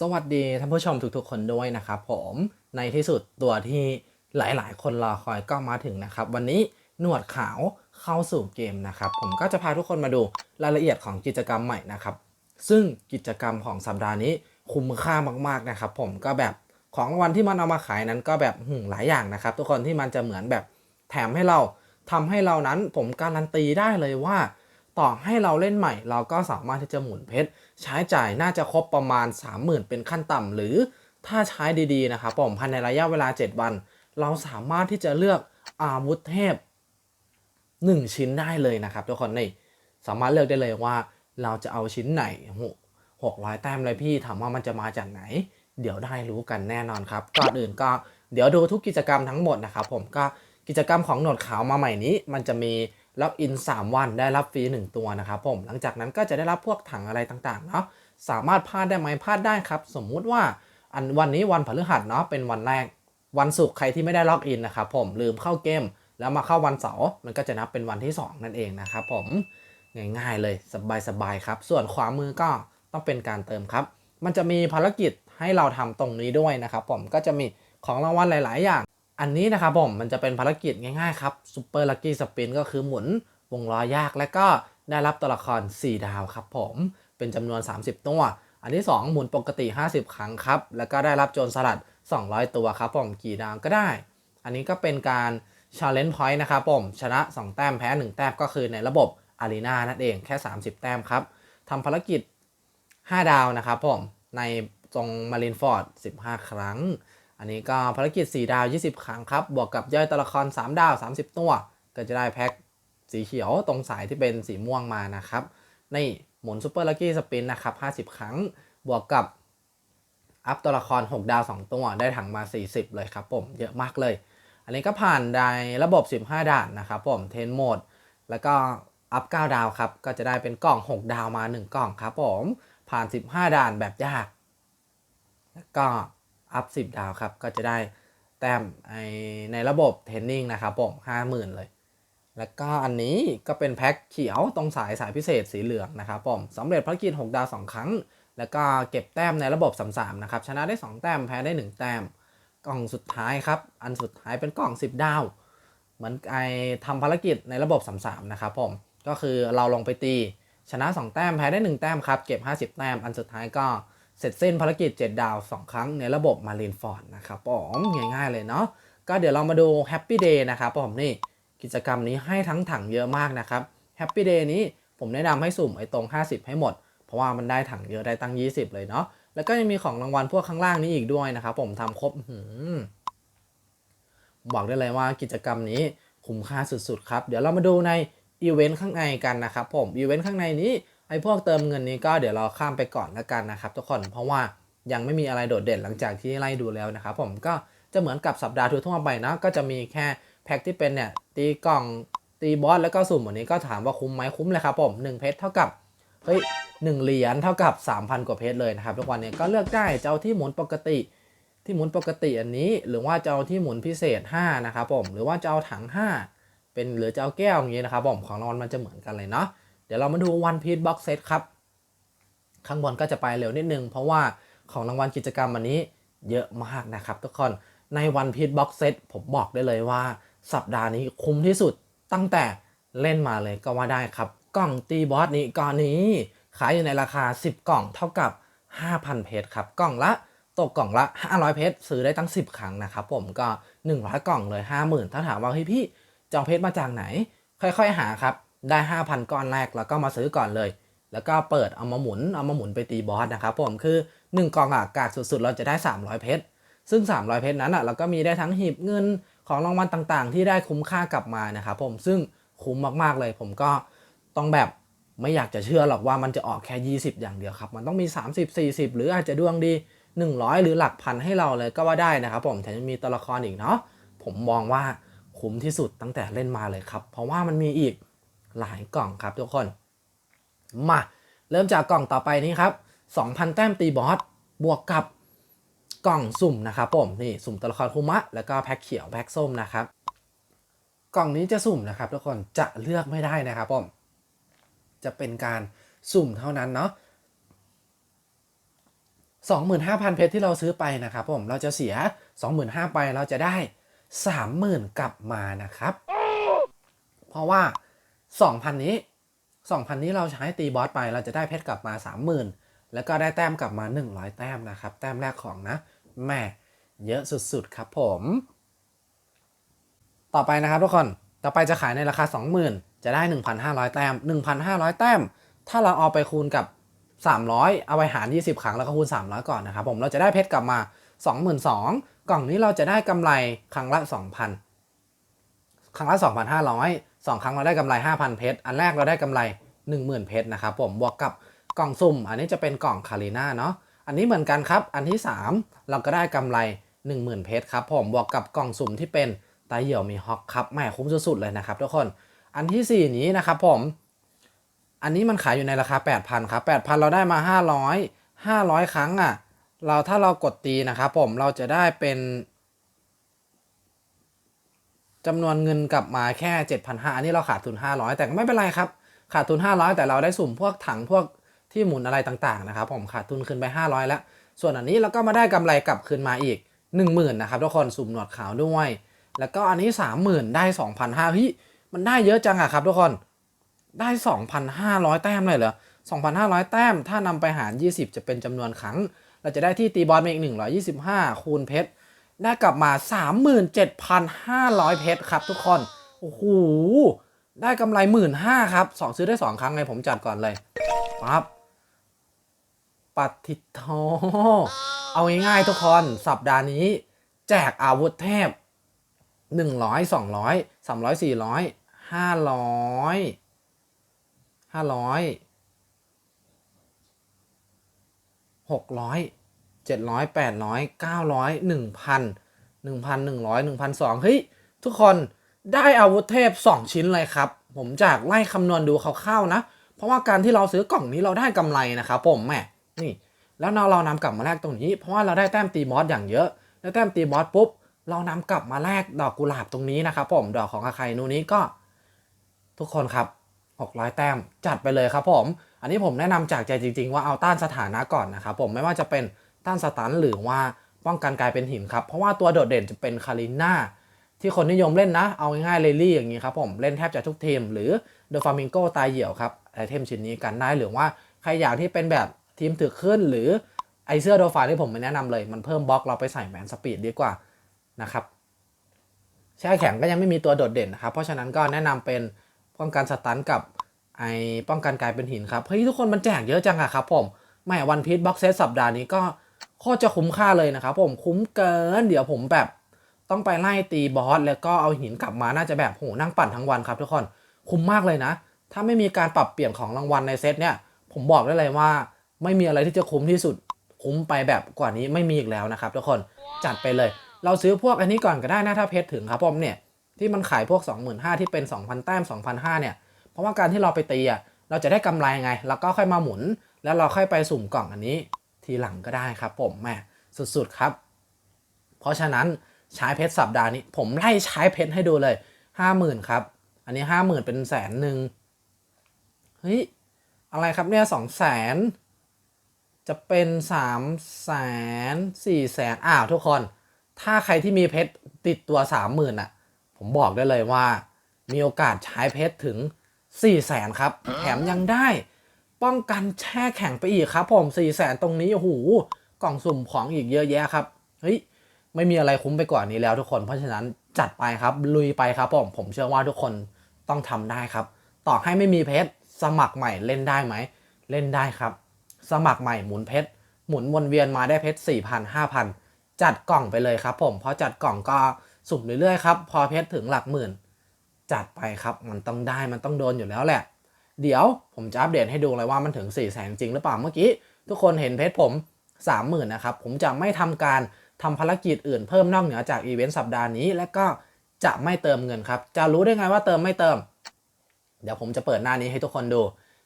สวัสดีท่านผู้ชมทุกๆคนด้วยนะครับผมในที่สุดตัวที่หลายๆ คนรอคอยก็มาถึงนะครับ วันนี้หนวดขาวเข้าสู่เกมนะครับ ผมก็จะพาทุกคนมาดูรายละเอียดของกิจกรรมใหม่นะครับ ซึ่งกิจกรรมของสัปดาห์นี้คุ้มค่ามากๆนะครับ ผมก็แบบของรางวัลที่มันเอามาขายนั้นก็แบบหหลายอย่างนะครับ ทุกคนที่มันจะเหมือนแบบแถมให้เราทำให้เรานั้นผมการันตีได้เลยว่า ต่อให้เราเล่นใหม่ เราก็สามารถที่จะหมุนเพชรใช้จ่ายน่าจะครบประมาณ 30,000 เป็นขั้นต่ำหรือถ้าใช้ดีๆนะครับผมภายในระยะเวลา 7 วัน เราสามารถที่จะเลือกอาวุธเทพ 1 ชิ้นได้เลยนะครับทุกคนนี่สามารถเลือกได้เลยว่าเราจะเอาชิ้นไหนหกร้อยแต้มเลยพี่ถามว่ามันจะมาจากไหน เดี๋ยวได้รู้กันแน่นอนครับก่อนอื่นก็เดี๋ยวดูทุกกิจกรรมทั้งหมดนะครับผมก็กิจกรรมของหนวดขาวมาใหม่นี้ มันจะมี ล็อกอิน 3 วันได้รับฟรี 1 ตัวนะครับผม หลังจากนั้นก็จะได้รับพวกถังอะไรต่างๆเนาะ สามารถพลาดได้ไหมพลาดได้ครับ สมมุติว่าอันวันนี้วันพฤหัสเนาะเป็นวันแรก วันศุกร์ใครที่ไม่ได้ล็อกอินนะครับผมลืมเข้าเกม แล้วมาเข้าวันเสาร์มันก็จะนับเป็นวันที่ 2 นั่นเองนะครับผมง่ายๆเลยสบายๆครับ ส่วนขวามือก็ต้องเป็นการเติมครับ มันจะมีภารกิจให้เราทำตรงนี้ด้วยนะครับผมก็จะมีของรางวัลหลาย ๆ อย่าง อันนี้นะครับผมมันจะเป็นภารกิจง่ายๆครับซูเปอร์ลั c กี้สปินก็คือหมุนวงล้อยากและก็ได้รับตัวละคร 4 ดาวครับผมเป็นจำนวน 30 ตัว อันที่ 2 หมุนปกติ 50 ครั้งครับ แล้วก็ได้รับโจรสลัด 200 ตัวครับผมกี่ดาวก็ได้ อันนี้ก็เป็นการ Challenge Point นะครับผมชนะ 2 แต้มแพ้ 1 แต้มก็คือในระบบ Arena นั่นเองแค่ 30 แต้มครับทำภารกิจ 5 ดาวนะครับผมในตรงมารินฟอร์ด 15 ครั้ง อันนี้ก็ภารกิจ 4 ดาว 20 ครั้งครับ บวกกับย่อยตัวละคร 3 ดาว 30 ตัว ก็จะได้แพ็คสีเขียวตรงสายที่เป็นสีม่วงมานะครับ ในหมุนซูเปอร์ลักกี้สปินนะครับ 50 ครั้ง บวกกับอัพตัวละคร 6 ดาว 2 ตัว ได้ถังมา 40 เลยครับผม เยอะมากเลย อันนี้ก็ผ่านในระบบ 15 ด่านนะครับผม เทนโหมด แล้วก็อัพ 9 ดาวครับ ก็จะได้เป็นกล่อง 6 ดาวมา 1 กล่องครับผม ผ่าน 15 ด่านแบบยาก แล้วก็ อัพ 10 ดาวครับ ก็จะได้แต้มในระบบเทรนนิ่งนะครับผม50,000 เลย แล้วก็อันนี้ก็เป็นแพ็คเขียวตรงสายสายพิเศษสีเหลืองนะครับผมสำเร็จภารกิจ 6 ดาว 2 ครั้ง แล้วก็เก็บแต้มในระบบ33นะครับ ชนะได้ 2 แต้ม แพ้ได้ 1 แต้ม กล่องสุดท้ายครับ อันสุดท้ายเป็นกล่อง 10 ดาว เหมือนไอทำภารกิจในระบบ33นะครับผม ก็คือเราลงไปตี ชนะ 2 แต้ม แพ้ได้ 1 แต้มครับ เก็บ 50 แต้ม อันสุดท้ายก็ เสร็จสิ้นภารกิจ 7 ดาว 2 ครั้งในระบบมารีนฟอร์ดนะครับผมง่ายๆเลยเนาะก็เดี๋ยวเรามาดู Happy Day นะครับผมนี่กิจกรรมนี้ให้ทั้งถังเยอะมากนะครับ Happy Day นี้ผมแนะนำให้สุ่มไอ้ตรง 50 ให้หมด เพราะว่ามันได้ถังเยอะได้ตั้ง 20 เลยเนาะแล้วก็ยังมีของรางวัลพวกข้างล่างนี้อีกด้วยนะครับผมทำครบหืบอกได้เลยว่ากิจกรรมนี้คุ้มค่าสุดๆครับ เดี๋ยวเรามาดูในอีเวนต์ข้างในกันนะครับผมอีเวนต์ข้างในนี้ ไอ้พวกเติมเงินนี้ก็เดี๋ยวเราข้ามไปก่อนแล้วกันนะครับ ทุกคนเพราะว่ายังไม่มีอะไรโดดเด่นหลังจากที่ไล่ดูแล้วนะครับผมก็จะเหมือนกับสัปดาห์ทั่วไปนะก็จะมีแค่แพ็คที่เป็นเนี่ยตีกล่องตีบอสแล้วก็สุ่มวันนี้ก็ถามว่าคุ้มไหมคุ้มเลยครับผม1เพชรเท่ากับเฮ้ยหนึ่งเหรียญเท่ากับ 3,000 กว่าเพชรเลยนะครับทุกวันนี้ก็เลือกได้เจ้าที่หมุนปกติที่หมุนปกติอันนี้ หรือว่าเจ้าที่หมุนพิเศษ 5 นะครับผมหรือว่าเจ้าถัง 5 เป็นหรือเจ้าแก้วอย่างนี้นะครับผมของรางวัลมันจะเหมือนกันเลยเนาะ เดี๋ยวเรามาดู One Piece Box Set ครับ ข้างบนก็จะไปเร็วนิดนึง เพราะว่าของรางวัลกิจกรรมวันนี้เยอะมากนะครับทุกคนใน One Piece Box Set ผมบอกได้เลยว่า สัปดาห์นี้คุ้มที่สุดตั้งแต่เล่นมาเลยก็ว่าได้ครับกล่องตีบอสนี้ก่อนนี้ ขายอยู่ในราคา 10 กล่องเท่ากับ 5,000 เพชรครับกล่องละตกกล่องละ 500 เพชรซื้อได้ตั้ง 10 ครั้งนะครับผมก็ 100 กล่องเลย 50,000 ถ้าถามว่าเฮ้ยพี่จอาเพชรมาจากไหน ค่อยๆ หาครับ ได้ 5,000 ก้อนแรกแล้วก็มาซื้อก่อนเลย แล้วก็เปิดเอามาหมุนเอามาหมุนไปตีบอสนะครับผมคือ 1กล่องอะกากสุดๆ เราจะได้ 300 เพชรซึ่ง 300 เพชรนั้นอะเราก็มีได้ทั้งหีบเงินของรางวัลต่างๆ ที่ได้คุ้มค่ากลับมานะครับผมซึ่งคุ้มมากๆเลย ผมก็ต้องแบบไม่อยากจะเชื่อหรอกว่ามันจะออกแค่ 20 อย่างเดียวครับ มันต้องมี 30 40 หรืออาจจะดวงดี 100 หรือหลักพันให้เราเลยก็ว่าได้นะครับผมแถมยังมีตัวละครอีกเนาะผมมองว่าคุ้มที่สุดตั้งแต่เล่นมาเลยครับ เพราะว่ามันมีอีก หลายกล่องครับทุกคน มาเริ่มจากกล่องต่อไปนี้ครับ 2,000 แต้มตีบอสบวกกับกล่องสุ่มนะครับผมนี่สุ่มตัวละครคุมะแล้วก็แพ็คเขียวแพ็คส้มนะครับ กล่องนี้จะสุ่มนะครับทุกคนจะเลือกไม่ได้นะครับผมจะเป็นการสุ่มเท่านั้นเนาะ25,000 เพชรที่เราซื้อไปนะครับผมเราจะเสีย 25,000ไปเราจะได้ 30,000 กลับมานะครับ เพราะว่า 2,000 นี้ 2,000 นี้เราใช้ตีบอสไปเราจะได้เพชรกลับมา 30,000 แล้วก็ได้แต้มกลับมา 100 แต้มนะครับ แต้มแรกของนะแม่เยอะสุดๆครับผม ต่อไปนะครับทุกคน ต่อไปจะขายในราคา 20,000 จะได้ 1,500 แต้ม 1,500 แต้ม ถ้าเราเอาไปคูณกับ 300 เอาไปหาร 20 ครั้งแล้วก็คูณ 300 ก่อนนะครับผมเราจะได้เพชรกลับมา 22,000กล่องนี้เราจะได้กำไรครั้งละ 2,000 ครั้งละ 2,500 2 ครั้งเราได้กำไร 5,000 เพชร อันแรกเราได้กำไร 10,000 เพชรนะครับผม บวกกับกล่องสุ่ม อันนี้จะเป็นกล่องคาริน่าเนาะ อันนี้เหมือนกันครับ อันที่ 3 เราก็ได้กำไร 10,000 เพชรครับผม บวกกับกล่องสุ่มที่เป็นไตเหี่ยวมีฮอกครับ แม่คุ้มสุดๆเลยนะครับทุกคน อันทีสี่ 4 นี้นะครับผม อันนี้มันขายอยู่ในราคา 8,000ครับ8,000 เราได้มา 500 500 ครั้งอะ่ะ เราถ้าเรากดตีนะครับผม เราจะได้เป็น จำนวนเงินกลับมาแค่ 7,500อันนี้เราขาดทุน 500 แต่ก็ไม่เป็นไรครับ ขาดทุน 500 แต่เราได้สุ่มพวกถังพวกที่หมุนอะไรต่างๆนะครับ ผมขาดทุนขึ้นไป 500 แล้ว ส่วนอันนี้เราก็มาได้กำไรกลับคืนมาอีก 10,000นะครับทุกคนสุ่มหนวดขาวด้วย แล้วก็อันนี้ 30,000 ได้ 2,500เฮ้ยมันได้เยอะจังอะครับทุกคนได้ 2,500 แต้มเลยเหรอ 2,500 แต้ม ถ้านำไปหาร 20 จะเป็นจำนวนครั้ง เราจะได้ที่ตีบอลมาอีก 125 คูณเพชร ได้กลับมา 37,500 เพชรครับทุกคน โอ้โห ได้กำไร 15,000ครับ 2 ซื้อได้ 2 ครั้งไงผมจัดก่อนเลยปั๊บปัติโทเอาง่ายๆทุกคน สัปดาห์นี้ แจกอาวุธเทพ 100 200 300 400 500ห้า เจ็ดร้อยแปดร้อยเก้าร้อยหนึ่งพันหนึ่งพันหนึ่งร้อยหนึ่งพันสองเฮ้ย ทุกคนได้อาวุธเทพสองชิ้นเลยครับ ผมจากไล่คำนวณดูคร่าวๆนะ เพราะว่าการที่เราซื้อกล่องนี้เราได้กำไรนะครับผมแหม่นี่ แล้วเราเรานำกลับมาแลกตรงนี้ เพราะว่าเราได้แต้มตีบอสอย่างเยอะได้วแต้มตีบอสปุ๊บ เรานำกลับมาแลกดอกกุหลาบตรงนี้นะครับผมดอกของอาคายนูนี้ก็ ทุกคนครับ600 แต้มจัดไปเลยครับผม อันนี้ผมแนะนำจากใจจริง ๆ ว่าเอาต้านสถานะก่อนนะครับผมไม่ว่าจะเป็น ต้านสตันหรือว่าป้องกันกลายเป็นหินครับ เพราะว่าตัวโดดเด่นจะเป็นคาริน่าที่คนนิยมเล่นนะ เอาง่ายๆเลลี่อย่างนี้ครับผม เล่นแทบจะทุกทีม หรือเดอะฟามิงโกตายเหี่ยวครับไอเทมชิ้นนี้กันได้หรือว่าใครอยากที่เป็นแบบทีมถือขึ้น หรือไอเสื้อโดฟาที่ผมไม่แนะนำเลย มันเพิ่มบล็อกเราไปใส่แมนสปีดดีกว่านะครับแช่แข็งก็ยังไม่มีตัวโดดเด่นนะครับ เพราะฉะนั้นก็แนะนำเป็นป้องกันสตันกับไอป้องกันกลายเป็นหินครับเฮ้ยทุกคนมันแจกเยอะจังอะครับผมแม่วันพีชบ็อกเซตสัปดาห์นี้ก็ โคตรจะคุ้มค่าเลยนะครับผมคุ้มเกิน เดี๋ยวผมแบบต้องไปไล่ตีบอสแล้วก็เอาหินกลับมาน่าจะแบบโหนั่งปั่นทั้งวันครับทุกคนคุ้มมากเลยนะ ถ้าไม่มีการปรับเปลี่ยนของรางวัลในเซตเนี่ย ผมบอกได้เลยว่า ไม่มีอะไรที่จะคุ้มที่สุด คุ้มไปแบบกว่านี้ไม่มีอีกแล้วนะครับทุกคนจัดไปเลย เราซื้อพวกอันนี้ก่อนก็ได้นะถ้าเพชรถึงครับผมเนี่ยที่มันขายพวก 25,000ที่เป็น 2,000 แต้ม 2,500 เนี่ย เพราะว่าการที่เราไปตีอะเราจะได้กำไรไง แล้วก็ค่อยมาหมุน แล้วเราค่อยไปสุ่มกล่องอันนี้ ทีหลังก็ได้ครับผมแม่สุดๆครับ เพราะฉะนั้นใช้เพชรสัปดาห์นี้ ผมไล่ใช้เพชรให้ดูเลยห้าหมื่นครับ อันนี้ห้าหมื่นเป็นแสนหนึ่งเฮ้ยอะไรครับเนี่ยสองแสนจะเป็นสามแสนสี่แสนอ้าวทุกคน ถ้าใครที่มีเพชรติดตัวสามหมื่นอะ ผมบอกได้เลยว่า มีโอกาสใช้เพชรถึง4 0 0แสนครับ แถมยังได้ ป้องกันแช่แข็งไปอีกครับผม4 0 0แสนตรงนี้โอ้โหกล่องสุ่มของอีกเยอะแยะครับเฮ้ยไม่มีอะไรคุ้มไปกว่านี้แล้วทุกคนเพราะฉะนั้นจัดไปครับลุยไปครับผมผมเชื่อว่าทุกคนต้องทำได้ครับ ต่อให้ไม่มีเพชรสมัครใหม่เล่นได้ไหมเล่นได้ครับ สมัครใหม่หมุนเพชรหมุนวนเวียนมาได้เพชร4,000 5,000 จัดกล่องไปเลยครับผมเพราะจัดกล่องก็สุ่มเรื่อยๆครับพอเพชรถึงหลักหมื่น จัดไปครับมันต้องได้มันต้องโดนอยู่แล้วแหละ เดี๋ยวผมจะอัปเดตให้ดูเลยว่ามันถึง4ี่แสนจริงหรือเปล่าเมื่อกี้ ทุกคนเห็นเพจผม 30,000นะครับ ผมจะไม่ทำการทำภารกิจอื่นเพิ่มนอกเหนือจากอีเวนต์สัปดาห์นี้ และก็จะไม่เติมเงินครับ จะรู้ได้ไงว่าเติมไม่เติม เดี๋ยวผมจะเปิดหน้านี้ให้ทุกคนดู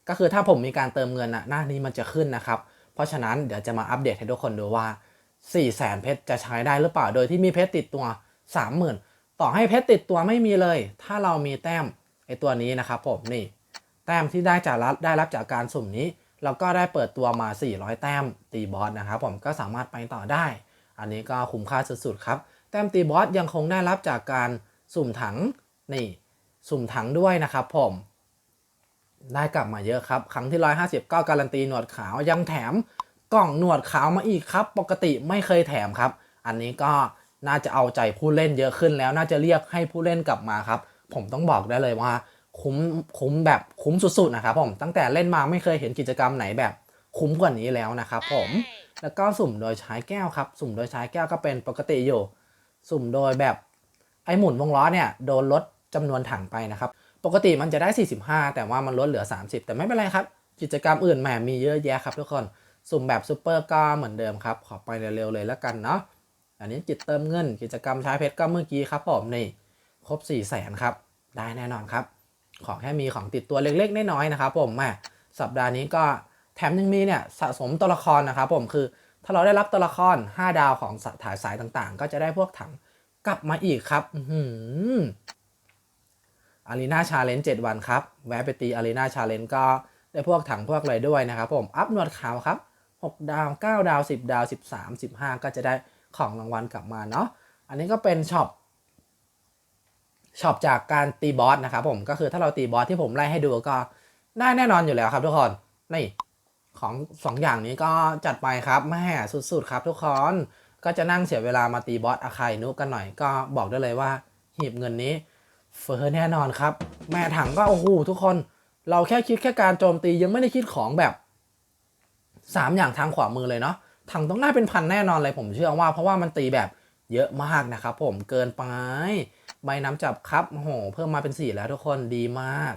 ก็คือถ้าผมมีการเติมเงินนะหน้านี้มันจะขึ้นนะครับ เพราะฉะนั้นเดี๋ยวจะมาอัปเดตให้ทุกคนดูว่า4 0 0แสนเพชรจะใช้ได้หรือเปล่า โดยที่มีเพชรติดตัว 30,000 ต่อให้เพชรติดตัวไม่มีเลย ถ้าเรามีแต้มไอตัวนี้นะครับผมนี่ ต้มที่ได้จากรับได้รับจากการสุ่มนี้แล้วก็ได้เปิดตัวมา 400 แต้มตีบอสนะครับผมก็สามารถไปต่อได้ อันนี้ก็คุ้มค่าสุดๆครับ แต้มตีบอสยังคงได้รับจากการสุ่มถังนี่สุ่มถังด้วยนะครับผมได้กลับมาเยอะครับ ครั้งที่ 150 ก็การันตีหนวดขาวยังแถมกล่องหนวดขาวมาอีกครับ ปกติไม่เคยแถมครับ อันนี้ก็น่าจะเอาใจผู้เล่นเยอะขึ้นแล้ว น่าจะเรียกให้ผู้เล่นกลับมาครับ ผมต้องบอกได้เลยว่า คุ้มคุ้มแบบคุ้มสุดๆนะครับผมตั้งแต่เล่นมาไม่เคยเห็นกิจกรรมไหนแบบคุ้มกว่านี้แล้วนะครับผมแล้วก็สุ่มโดยใช้แก้วครับ สุ่มโดยใช้แก้วก็เป็นปกติอยู่ สุ่มโดยแบบไอหมุนวงล้อเนี่ยโดนลดจำนวนถังไปนะครับ ปกติมันจะได้ 45 แต่ว่ามันลดเหลือ 30 แต่ไม่เป็นไรครับ กิจกรรมอื่นแหมมีเยอะแยะครับทุกคน สุ่มแบบซูเปอร์ก็เหมือนเดิมครับ ขอไปเร็วๆเลยแล้วกันเนาะอันนี้จิตเติมเงิน กิจกรรมใช้เพชรก็เมื่อกี้ครับผมนี่ครบ4 0 0แสนครับ ได้แน่นอนครับ ขอแค่มีของติดตัวเล็กๆน้อยๆนะครับผมแหมสัปดาห์นี้ก็แถมยังมีเนี่ยสะสมตัวละครนะครับผมคือถ้าเราได้รับตัวละคร 5 ดาวของสถ่ายสายต่างๆ ก็จะได้พวกถังกลับมาอีกครับอือออารีนาชาเลนจ์7วันครับ แวะไปตีอารีนาชาเลนจ์ก็ได้พวกถังพวกอะไรด้วยนะครับผม อัพหนวดขาวครับ 6 ดาว 9 ดาว 10 ดาว 13 15 ก็จะได้ของรางวัลกลับมาเนาะ อันนี้ก็เป็นช็อป ช็อปจากการตีบอสนะครับผมก็คือถ้าเราตีบอสที่ผมไล่ให้ดูก็ได้แน่นอนอยู่แล้วครับทุกคนนี่ของสองอย่างนี้ก็จัดไปครับแม่สุดๆครับทุกคนก็จะนั่งเสียเวลามาตีบอสอาคายนุกันหน่อยก็บอกได้เลยว่าหีบเงินนี้เฟอร์แน่นอนครับ แม่ถังก็โอ้โหทุกคน เราแค่คิดแค่การโจมตียังไม่ได้คิดของแบบสามอย่างทางขวามือเลยเนาะถังต้องน่าเป็นพันแน่นอนเลยผมเชื่อว่าเพราะว่ามันตีแบบเยอะมากนะครับผมเกินไป ใบน้ำจับครับโอ้โห เพิ่มมาเป็นสี่แล้วทุกคนดีมาก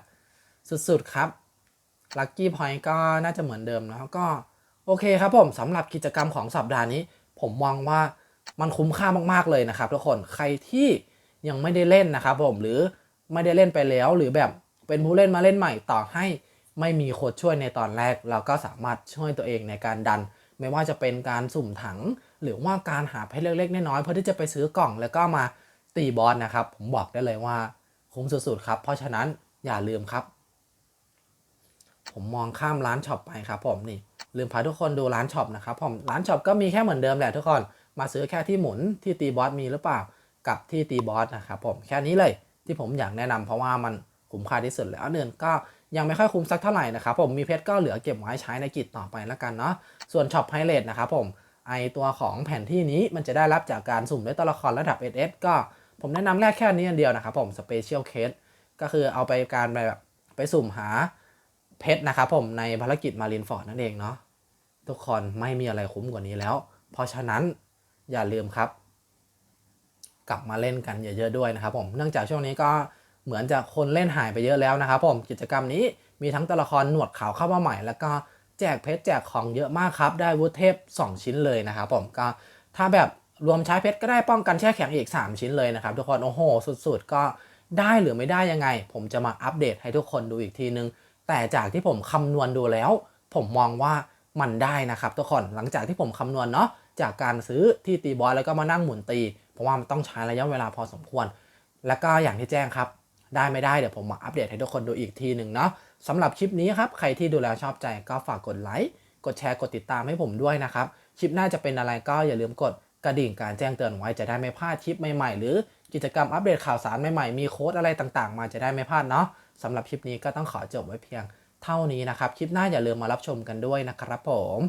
สุดๆครับลัคกี้พอยต์ก็น่าจะเหมือนเดิมแล้วก็โอเคครับผมสำหรับกิจกรรมของสัปดาห์นี้ ผมมองว่ามันคุ้มค่ามากๆเลยนะครับทุกคนใครที่ยังไม่ได้เล่นนะครับผมหรือไม่ได้เล่นไปแล้วหรือแบบเป็นผู้เล่นมาเล่นใหม่ต่อให้ไม่มีโค้ดช่วยในตอนแรก เราก็สามารถช่วยตัวเองในการดัน ไม่ว่าจะเป็นการสุ่มถัง หรือว่าการหาเพชรเล็กๆน้อยๆเพื่อที่จะไปซื้อกล่องแล้วก็มา ตีบอสนะครับ ผมบอกได้เลยว่าคุ้มสุดๆครับ เพราะฉะนั้นอย่าลืมครับ ผมมองข้ามร้านช็อปไปครับ ผมนี่ลืมพาทุกคนดูร้านช็อปนะครับผมร้านช็อปก็มีแค่เหมือนเดิมแหละทุกคนมาซื้อแค่ที่หมุนที่ตีบอสมีหรือเปล่ากับที่ตีบอสนะครับผมแค่นี้เลยที่ผมอยากแนะนำเพราะว่ามันคุ้มค่าที่สุดแล้วเนินก็ยังไม่ค่อยคุ้มสักเท่าไหร่นะครับผมมีเพชรก็เหลือเก็บไว้ใช้ในกิจต่อไปแล้วกันเนาะส่วนช็อปไฮเลทนะครับผมไอตัวของแผนที่นี้มันจะได้รับจากการสุ่มด้วยตัวละครระดับ SS ก็ ผมแนะนำแรกแค่นี้อันเดียวนะครับผมสเปเชียลเคสก็คือเอาไปการไปแบบไปสุ่มหาเพชรนะครับผมในภารกิจมารินฟอร์ดนั่นเองเนาะทุกคนไม่มีอะไรคุ้มกว่านี้แล้ว เพราะฉะนั้นอย่าลืมครับ กลับมาเล่นกันเยอะๆด้วยนะครับผมเนื่องจากช่วงนี้ก็เหมือนจะคนเล่นหายไปเยอะแล้วนะครับผมกิจกรรมนี้มีทั้งตัวละครหนวดขาวเข้ามาใหม่ แล้วก็แจกเพชรแจกของเยอะมากครับ ได้วุธเทพ 2 ชิ้นเลยนะครับผมก็ถ้าแบบ รวมใช้เพชรก็ได้ป้องกันแช่แข็งอีก 3 ชิ้นเลยนะครับ ทุกคน โอ้โห สุดๆ ก็ได้หรือไม่ได้ยังไง ผมจะมาอัปเดตให้ทุกคนดูอีกทีนึง แต่จากที่ผมคำนวณดูแล้ว ผมมองว่ามันได้นะครับทุกคนหลังจากที่ผมคำนวณเนาะจากการซื้อที่ตีบอลแล้วก็มานั่งหมุนตี เพราะว่ามันต้องใช้ระยะเวลาพอสมควร แล้วก็อย่างที่แจ้งครับ ได้ไม่ได้เดี๋ยวผมมาอัปเดตให้ทุกคนดูอีกทีหนึ่งเนาะสำหรับคลิปนี้ครับใครที่ดูแล้วชอบใจก็ฝากกดไลค์กดแชร์กดติดตามให้ผมด้วยนะครับคลิปหน้าจะเป็นอะไรก็อย่าลืมกด กระดิ่งการแจ้งเตือนไว้จะได้ไม่พลาดคลิปใหม่ๆ หรือกิจกรรมอัปเดตข่าวสารใหม่ๆ มีโค้ดอะไรต่างๆ มาจะได้ไม่พลาดเนาะสำหรับคลิปนี้ก็ต้องขอจบไว้เพียงเท่านี้นะครับ คลิปหน้าอย่าลืมมารับชมกันด้วยนะครับผม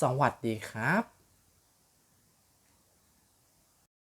สวัสดีครับ